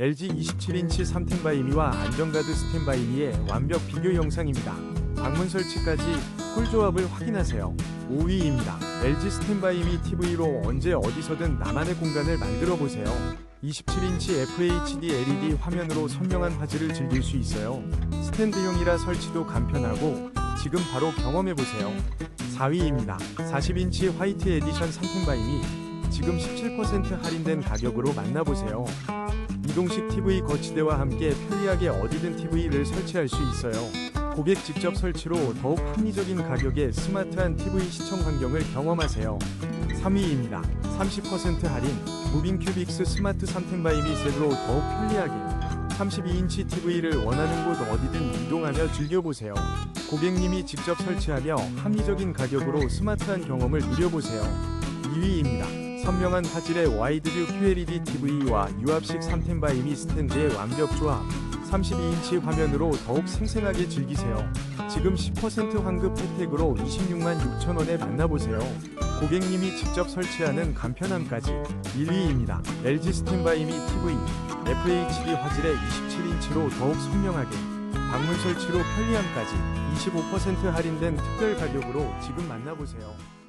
LG 27인치 3텐바이미와 안전가드 스텐바이미의 완벽 비교 영상입니다. 방문 설치까지 꿀조합을 확인하세요. 5위입니다. LG 스텐바이미 TV로 언제 어디서든 나만의 공간을 만들어 보세요. 27인치 FHD LED 화면으로 선명한 화질을 즐길 수 있어요. 스탠드용이라 설치도 간편하고 지금 바로 경험해 보세요. 4위입니다. 40인치 화이트 에디션 3텐바이미 지금 17% 할인된 가격으로 만나보세요. 이동식 TV 거치대와 함께 편리하게 어디든 TV를 설치할 수 있어요. 고객 직접 설치로 더욱 합리적인 가격에 스마트한 TV 시청 환경을 경험하세요. 3위입니다. 30% 할인 무빙 큐빅스 스마트 3텐 바이미 셋으로 더욱 편리하게 32인치 TV를 원하는 곳 어디든 이동하며 즐겨보세요. 고객님이 직접 설치하며 합리적인 가격으로 스마트한 경험을 누려보세요. 2위입니다. 선명한 화질의 와이드뷰 QLED TV와 유압식 3텐바이미 스탠드의 완벽 조합. 32인치 화면으로 더욱 생생하게 즐기세요. 지금 10% 환급 혜택으로 26만 6천원에 만나보세요. 고객님이 직접 설치하는 간편함까지 1위입니다. LG 스탠바이미 TV FHD 화질의 27인치로 더욱 선명하게 방문 설치로 편리함까지 25% 할인된 특별 가격으로 지금 만나보세요.